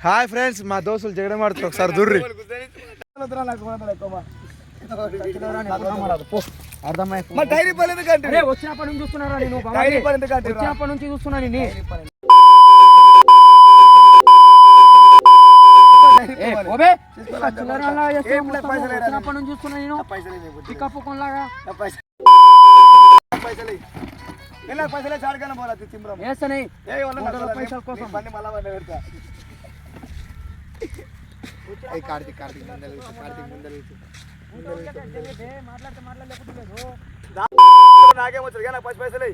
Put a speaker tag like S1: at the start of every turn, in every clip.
S1: Hi friends మా దోస్తులు జగడం ఆడుతారు ఒకసారి దుర్రి
S2: డైరీ పని ఎందుకంటే
S3: వచ్చినప్పటి నుంచి చూస్తున్నారా నేను?
S2: డైరీ పని ఎందుకంటే
S3: వచ్చినప్పటి నుంచి చూస్తున్నా నేను.
S2: పైసలు
S3: వచ్చినప్పటి నుంచి చూస్తున్నా నేను. పికప్ కొనలాగా.
S2: చాడుగానే పోరా తిమ్రం. నచ్చలా,
S3: పైసల కోసం.
S2: బండి మళ్ళా బండి పెడతా.
S1: కార్తీక్ కార్తీక్ ముందర కార్తీక్ ముందర
S3: మాట్లాడితే మాట్లాడలేకపోలేదు
S2: నాకేం వచ్చారు కానీ నాకు పైసలు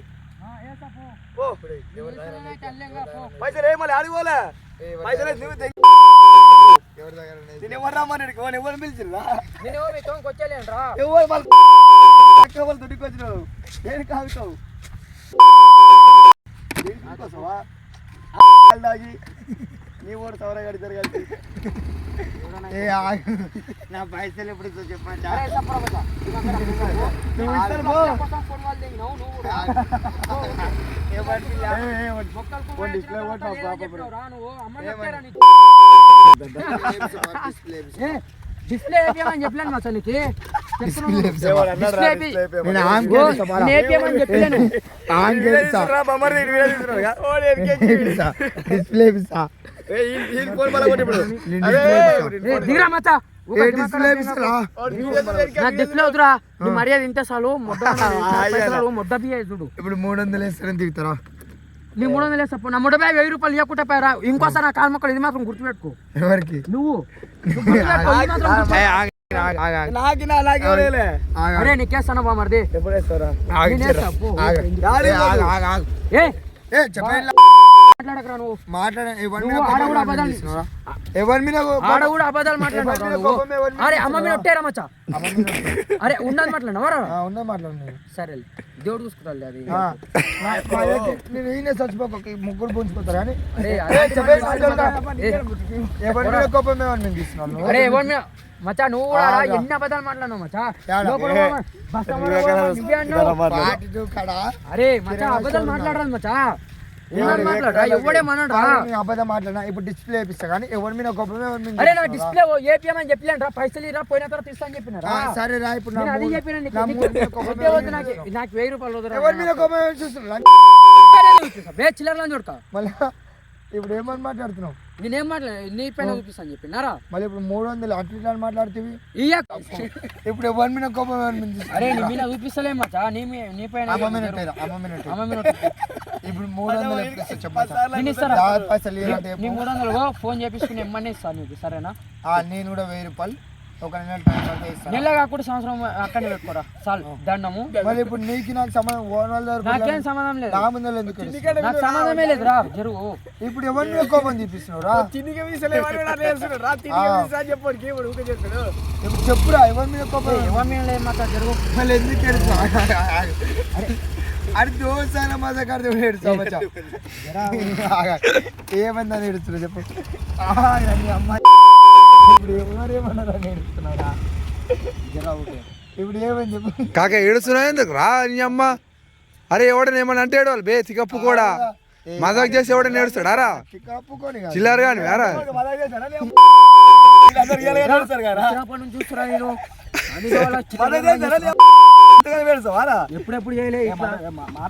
S2: పైసలు ఏమో అడిగోలే పైసలు
S1: ఎవరి దగ్గర?
S2: నేను ఎవరు రమ్మని ఎవరు ఎవరు పిలిచిరా ఎవరు వాళ్ళు వాళ్ళు నేను తాగి ఓడి సవర
S1: ఏ ఆగు. నా పైసలు ఎప్పుడు ఇస్తావు చెప్పండి.
S2: నువ్వు ఇస్తారు పో. ఏ, ఏ, ఓ డిస్ప్లే కొట్టు, పాప?
S1: డిస్ప్లే
S3: ఏ, చెప్పలేను మా చెప్తున్నాను.
S2: అన్నాడు రా.
S1: నేను ఆన్ చేస్తా.
S3: నేను చెప్పలేను
S1: ఆన్ చేస్తా
S2: తీసుకురా, బొమ్మరిది, తీసుకురా. ఓ, నేను
S1: ఇస్తా ఇస్తా.
S3: దిగురా మచ్చా
S2: తీసుకురా,
S3: నా మర్యాద ఇంతే చాలు. మొడ్డ బియ్య చూడు.
S1: ఇప్పుడు మూడు వందలు వేస్తారని దిగుతారా
S3: నీ మూడు వందలు వేస్తా నా మూడు వెయ్యి రూపాయలు ఇవ్వకుండా పోయారా. ఇంకోసారి నా కాలు మొక్కలు ఇది మాత్రం గుర్తుపెట్టుకో.
S1: ఎవరికి?
S3: నువ్వు. అరే నీకేస్తాను బా మరిది?
S2: ఎప్పుడు వేస్తారా
S1: ఏ, చెప్పండి
S3: మాట్లాడకరా నువ్వు
S1: మాట్లాడ ఎవరి మీద
S3: ఆడ కూడా అబద్ధాలు మాట్లాడరా అరే అమ్మ మీద ఒట్టేరా మచ్చా. అరే ఉన్నది మాట్లాడినవరా సరే దేవుడు అది
S1: నేను ఈయన చచ్చిపోక ముగ్గురు పుంజుకుంటారా ఎవరి మీద కోపం ఎవరి మీద?
S3: అరే ఎవరి మీద నువ్వు కూడా. ఎన్ని అబద్ధాలు మాట్లాడినావు అరే అబద్ధాలు ఎవడే
S1: అబద్ధం మాట్లాడినా? ఇప్పుడు డిస్ప్లే వేపిస్తా కానీ ఎవరి మీద
S3: అరే నా? డిస్ప్లే రా? పైసలు ఇరా పోయిన తర్వాత ఇస్తా అని చెప్పినారా
S1: ఆ, సరే రా ఇప్పుడు
S3: అది చెప్పిన నీకు. వెయ్యి రూపాయలు.
S1: ఎవరి మీద చూస్తున్నా
S3: చూడతా.
S1: మళ్ళీ ఇప్పుడు ఏమని మాట్లాడుతున్నావు?
S3: నేనేం మాట్లా నీ పైన చూపిస్తాను చెప్పినారా
S1: మళ్ళీ ఇప్పుడు మూడు వందలు అటు ఇట్లా అని మాట్లాడుతీవి.
S3: ఇయ్య.
S1: ఇప్పుడు ఎవరి మీద కోపం?
S3: అరే నీ మీద చూపిస్తలే మచ్చా? నీ మీ- నీ పైన
S1: అమ్మ మీద అమ్మ మీద.
S3: అమ్మ మీద
S1: ఇప్పుడు మూడు వందలు యాభై పైసలు
S3: నీ మూడు వందలు ఫోన్ చేపించుకుని ఇమ్మని ఇస్తాను నీకు సరేనా?
S1: ఆ, నేను కూడా వెయ్యి రూపాయలు ఒక నెల టైం పడితే ఇస్తాను
S3: నెల కాకుండా సంవత్సరం పెట్టుకోరా. చాలు. దండము.
S1: మళ్ళీ ఇప్పుడు నీకు నాకు సంబంధం ఓన్ వాళ్ళ దగ్గర
S3: నాకేం సంబంధం లేదు.
S1: నా ఎందుకు ఏడుస్తున్నావు?
S3: నాకు సంబంధమే లేదురా జరుగు.
S1: ఇప్పుడు ఎవరి మీద కోపం చూపిస్తున్నావు? రా.
S2: రా వీసా చెప్పాడు చేస్తాడు
S1: ఇప్పుడు చెప్పురా ఎవరి మీద కోపం
S3: ఎవరి మీద లేదు మాత్రం జరుగు.
S1: మళ్ళీ ఎందుకు ఏడుస్తున్నావు? అరే దోసాన మజా కడితే ఏడుస్తావు బచ్చా. ఏమైందని చెప్పు? అమ్మాయి. ఇప్పుడు ఇప్పుడు చెప్పు
S4: కాక ఏడుస్తున్నావు ఎందుకు? రా నీ అమ్మ. అరే ఎవడని ఏమని అంటే ఏడవాలి? బే తికప్పు కూడా. మజాక్ చేసి ఎవడని ఏడుస్తాడా? రా. చిల్లర కానీ వేరా?
S3: ఎప్పుడెప్పుడు చేయలే ఇట్లా.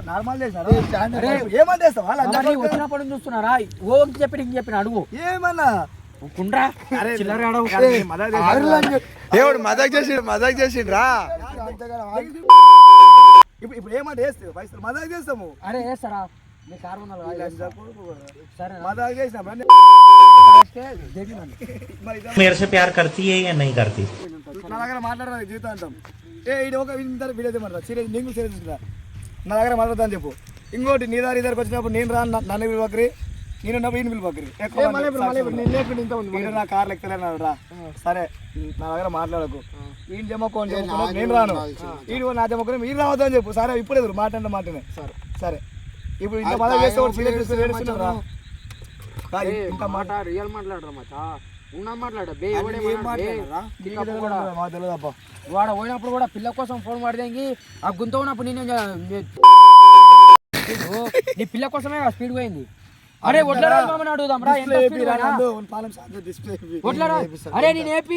S2: నార్మల్ చేశారా ఏమని చేస్తావా?
S3: నుంచి చూస్తున్నారా ఓ చెప్పి ఇంక చెప్పిన అడుగు.
S2: ఏమన్నా?
S3: కుండ్రా చిల్లర అడవు
S1: ఆరులు అని చెప్పు.
S4: ఏవాడు మజాక్ చేసిండు మజాక్ చేసిండు రా
S1: అంతేగాని ఆరు-
S2: ఇప్పుడు ఇప్పుడు ఏమంటే వేస్తావు పైసలు మజాక్ చేస్తాము
S3: అరే వేస్తారా నీకు ఆరు వందలు కాదు, వేస్తా. సరేనా
S2: మజాక్ చేసినాం రండి.
S3: కరెక్టే, దేని నన్ను.
S2: మరి ఇదా-
S5: मेरे से प्यार करती है या नहीं करती
S2: నా దగ్గర మాట్లాడడానికి జీవితం అంటాం ఏ ఇది ఒక ఇంత వీడియో చేయమంటారా సీరియస్ నీకు సీరియస్ ఉంటుందా నా దగ్గర మాట్లాడతాను చెప్పు ఇంకోటి నీ దారి దగ్గరకు వచ్చినప్పుడు నేను రా నన్ను పిలువకరి నేను ఉన్నప్పుడు ఈయన పిలువకరి నేను నా కార్లు ఎక్కుతలేను రా సరే నా దగ్గర మాట్లాడకు. జమ్మకోని జమ్మకున్నా నేను రాను. ఈయన నా జమ్మకుని మీరు రావద్దని చెప్పు. సరే ఇప్పుడు ఎదురు మాట అంటే మాటనే. సరే. సరే. ఇప్పుడు ఇంత మళ్ళీ చేస్తే ఇంత మాట
S3: రియల్ మాట్లాడరా మచ్చా? ఉన్నా మాట్లాడ? బే ఎవడే.
S1: మాట్లాడరా?
S3: వాడు పోయినప్పుడు కూడా పిల్ల కోసం ఫోన్ పడితే ఆ గుంత ఉన్నప్పుడు నేను నీ పిల్ల కోసమే స్పీడ్ పోయింది. అరే వడ్ల రాజు మామని అడుగుదాం రా ఎంత
S2: ఏపీ రా
S3: అరే నేను ఏపీ?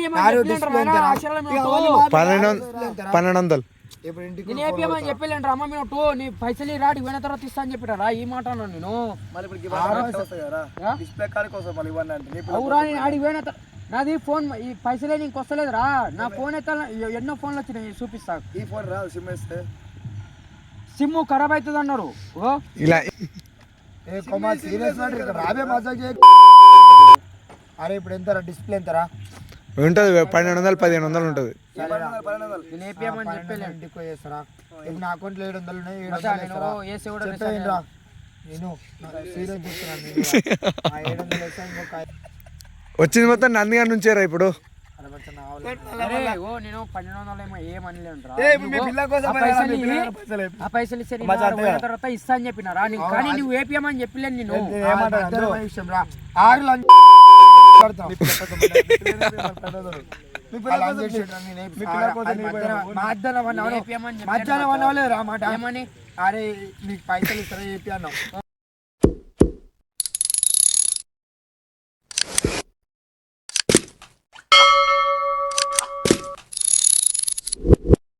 S4: పన్నెండు వందలు
S3: నేను ఏపీ అని రా అమ్మ మీరు టూ నీ పైసలు రాడి పోయిన తర్వాత ఇస్తా అని చెప్పిరా రా ఈ మాట అన్నాను నేను. అవురా నేను ఆడికి పోయిన తర్వా- నాది ఫోన్ ఈ పైసలే నీకు వస్తలేదురా నా ఫోన్ అయితే ఎన్నో ఫోన్లు వచ్చినాయి చూపిస్తా.
S2: ఈ ఫోన్ రాదు సిమ్ వేస్తే.
S3: సిమ్ ఖరాబ్ అవుతుంది అన్నారు ఓ?
S4: ఇలా
S1: ఏ కొమ్మ సీరియస్ రాబే మజాక్ చేయ అరే ఇప్పుడు ఎంతరా డిస్ప్లే ఎంతరా?
S4: ఉంటుంది పన్నెండు వందలు పదిహేను వందలు ఉంటుంది.
S1: ఇప్పుడు నా అకౌంట్లో ఏడు వందలు ఉన్నాయి ఏడు వందలు చెప్పేయండి రా. నేను సీరియస్ ఏడు వందలు
S4: వచ్చింది మొత్తం నందిగారి నుంచేరా ఇప్పుడు?
S3: ఓ నేను పన్నెండు వందలు ఏమో ఆ పైసలు ఇస్తే తర్వాత ఇస్తా అని చెప్పినారా? కానీ నువ్వు నేను.
S1: మధ్యాహ్నం
S2: పోయినా.
S1: మధ్యాహ్నం వన్ అవర్
S3: ఏపీఎం అని చెప్పలేను
S1: మధ్యాహ్నం వన్ అవర్ రా మాట.
S3: ఏమని?
S1: అరే నీకు పైసలు ఇస్తారా చెప్పి అన్నావు?